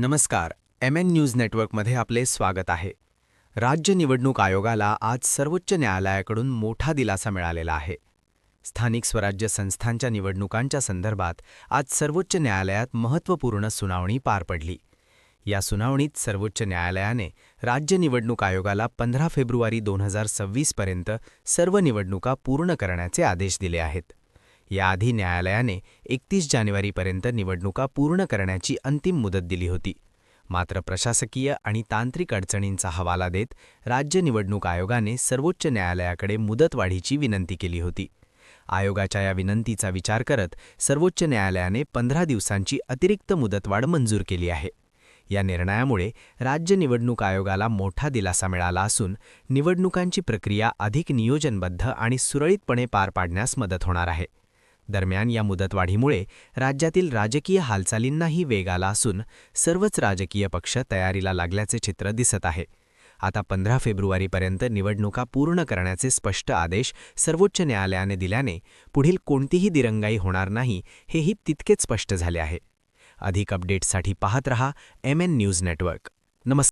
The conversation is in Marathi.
नमस्कार. एम एन न्यूज नेटवर्कमध्ये आपले स्वागत आहे. राज्य निवडणूक आयोगाला आज सर्वोच्च न्यायालयाकडून मोठा दिलासा मिळालेला आहे. स्थानिक स्वराज्य संस्थांच्या निवडणुकांच्या संदर्भात आज सर्वोच्च न्यायालयात महत्त्वपूर्ण सुनावणी पार पडली. या सुनावणीत सर्वोच्च न्यायालयाने राज्य निवडणूक आयोगाला पंधरा फेब्रुवारी दोन हजार सव्वीसपर्यंत सर्व निवडणुका पूर्ण करण्याचे आदेश दिले आहेत. याआधी न्यायालयाने एकतीस जानेवारीपर्यंत निवडणुका पूर्ण करण्याची अंतिम मुदत दिली होती. मात्र प्रशासकीय आणि तांत्रिक अडचणींचा हवाला देत राज्य निवडणूक आयोगाने सर्वोच्च न्यायालयाकडे मुदतवाढीची विनंती केली होती. आयोगाच्या या विनंतीचा विचार करत सर्वोच्च न्यायालयाने पंधरा दिवसांची अतिरिक्त मुदतवाढ मंजूर केली आहे. या निर्णयामुळे राज्य निवडणूक आयोगाला मोठा दिलासा मिळाला असून निवडणुकांची प्रक्रिया अधिक नियोजनबद्ध आणि सुरळीतपणे पार पाडण्यास मदत होणार आहे. दरम्यान या मुदतवाढीमुळे राज्यातील राजकीय हालचालींनाही वेग आला असून सर्वच राजकीय पक्ष तयारीला लागल्याचे चित्र दिसत आहे. आता पंधरा फेब्रुवारीपर्यंत निवडणुका पूर्ण करण्याचे स्पष्ट आदेश सर्वोच्च न्यायालयाने दिल्याने पुढील कोणतीही दिरंगाई होणार नाही हेही तितकेच स्पष्ट झाले आहे. अधिक अपडेट्ससाठी पाहत रहा एम एन न्यूज नेटवर्क नमस्कार.